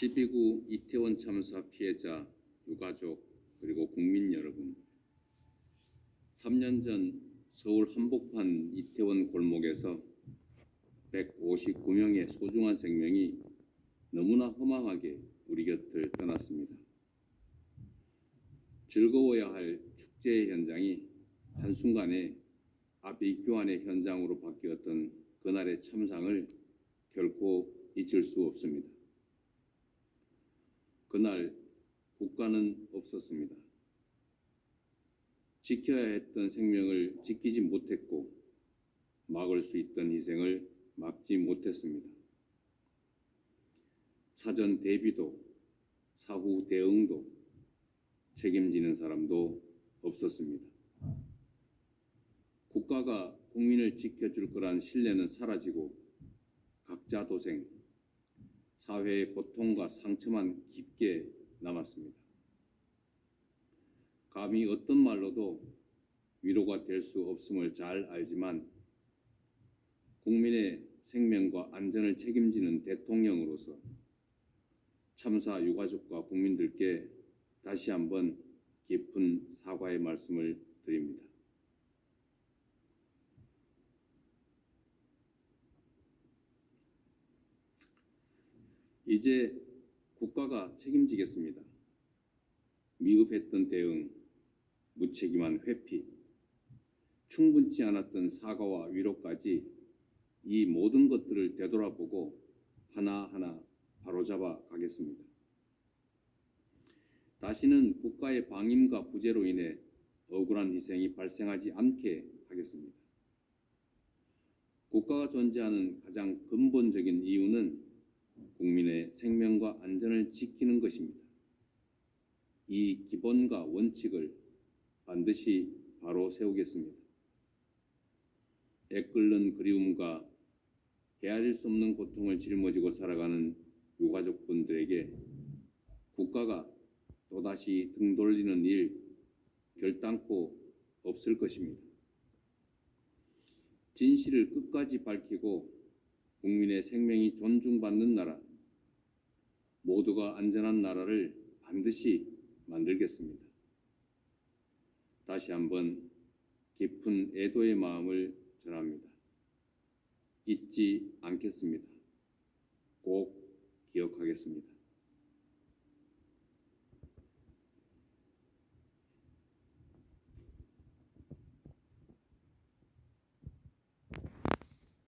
12구 이태원 참사 피해자 유가족 그리고 국민 여러분 3년 전 서울 한복판 이태원 골목에서 159명의 소중한 생명이 너무나 허망하게 우리 곁을 떠났습니다. 즐거워야 할 축제의 현장이 한순간에 아비 교환의 현장으로 바뀌었던 그날의 참상을 결코 잊을 수 없습니다. 그날 국가는 없었습니다. 지켜야 했던 생명을 지키지 못했고 막을 수 있던 희생을 막지 못했습니다. 사전 대비도 사후 대응도 책임지는 사람도 없었습니다. 국가가 국민을 지켜줄 거란 신뢰는 사라지고 각자 도생, 사회의 고통과 상처만 깊게 남았습니다. 감히 어떤 말로도 위로가 될 수 없음을 잘 알지만 국민의 생명과 안전을 책임지는 대통령으로서 참사 유가족과 국민들께 다시 한번 깊은 사과의 말씀을 드립니다. 이제 국가가 책임지겠습니다. 미흡했던 대응, 무책임한 회피, 충분치 않았던 사과와 위로까지 이 모든 것들을 되돌아보고 하나하나 바로잡아 가겠습니다. 다시는 국가의 방임과 부재로 인해 억울한 희생이 발생하지 않게 하겠습니다. 국가가 존재하는 가장 근본적인 이유는 국민의 생명과 안전을 지키는 것입니다. 이 기본과 원칙을 반드시 바로 세우겠습니다. 애 끓는 그리움과 헤아릴 수 없는 고통을 짊어지고 살아가는 유가족분들에게 국가가 또다시 등 돌리는 일 결단코 없을 것입니다. 진실을 끝까지 밝히고 국민의 생명이 존중받는 나라, 모두가 안전한 나라를 반드시 만들겠습니다. 다시 한번 깊은 애도의 마음을 전합니다. 잊지 않겠습니다. 꼭 기억하겠습니다.